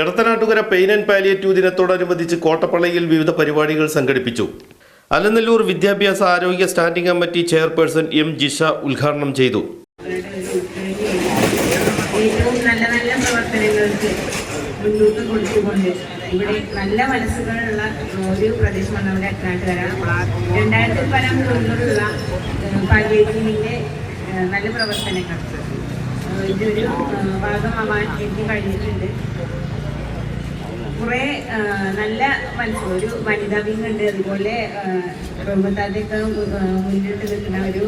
Edathanattukara pain and palliative ദിനത്തോടനുബന്ധിച്ച് കോട്ടപ്പള്ളയിൽ വിവിധ പരിപാടികൾ സംഘടിപ്പിച്ചു. അലനല്ലൂർ വിദ്യാഭ്യാസ ആരോഗ്യ standing committee chairperson M Jisha ഉദ്ഘാടനം ചെയ്തു. നല്ല നല്ല പ്രവർത്തനങ്ങൾക്ക് മുന്നോട്ട് ഇവിടെ നല്ല മനസ്സുകളുള്ള ഒരു നല്ല പ്രവർത്തനങ്ങൾ ഇതൊരു ഭാഗമാവാൻ എനിക്ക് കഴിഞ്ഞിട്ടുണ്ട്. കുറേ നല്ല മനസ്സ് ഒരു വനിതാ വിങ് ഉണ്ട്. അതുപോലെ റോബത്താദ്യൊക്കെ മുന്നിട്ട് നിൽക്കുന്ന ഒരു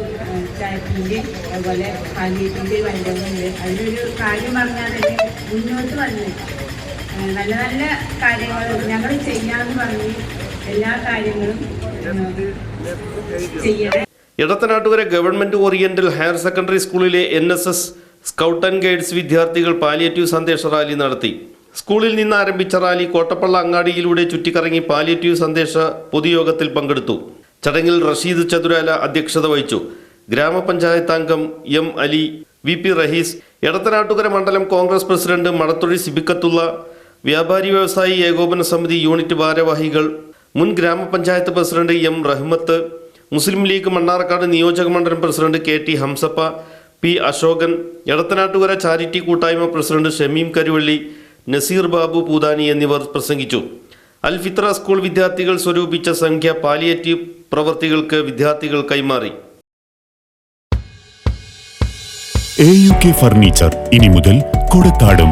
ചായത്തിന്റെ അതുപോലെ പാലിയേറ്റിന്റെ വനിതകളുണ്ട് അതിനൊരു കാര്യം പറഞ്ഞാൽ തന്നെ മുന്നോട്ട് വന്ന് നല്ല നല്ല കാര്യങ്ങൾ ഞങ്ങൾ ചെയ്യാമെന്ന് പറഞ്ഞ് എല്ലാ കാര്യങ്ങളും ചെയ്യണം Edathanattukara government oriental higher secondary സ്കൂളിലെ N S S scout and guides വിദ്യാർത്ഥികൾ പാലിയേറ്റീവ് സന്ദേശ റാലി നടത്തി. സ്കൂളിൽ നിന്ന് ആരംഭിച്ച റാലി കോട്ടപ്പള്ള അങ്ങാടിയിലൂടെ ചുറ്റിക്കറങ്ങി പാലിയേറ്റീവ് സന്ദേശ പൊതുയോഗത്തിൽ പങ്കെടുത്തു. ചടങ്ങിൽ റഷീദ് ചതുരാല അധ്യക്ഷത വഹിച്ചു. ഗ്രാമപഞ്ചായത്ത് അംഗം M Ali V P Rahees Edathanattukara മണ്ഡലം കോൺഗ്രസ് പ്രസിഡന്റ് മടത്തൊഴി സിബിക്കത്തുള്ള വ്യാപാരി വ്യവസായി ഏകോപന സമിതി യൂണിറ്റ് ഭാരവാഹികൾ മുൻ ഗ്രാമപഞ്ചായത്ത് പ്രസിഡന്റ് എം റഹ്മത്ത് മുസ്ലിം ലീഗ് മണ്ണാർക്കാട് നിയോജക മണ്ഡലം president K T Hamsappa P Ashokan Edathanattukara charity കൂട്ടായ്മ പ്രസിഡന്റ് ഷമീം കരുവള്ളി നസീർ ബാബു പൂതാനി എന്നിവർ പ്രസംഗിച്ചു. അൽ ഫിത്ര സ്കൂൾ വിദ്യാർത്ഥികൾ സ്വരൂപിച്ച സംഖ്യ പാലിയേറ്റീവ് പ്രവർത്തികൾക്ക് വിദ്യാർത്ഥികൾ കൈമാറി. എ യു കെ ഫർണിച്ചർ ഇനി മുതൽ കൊടക്കാടും.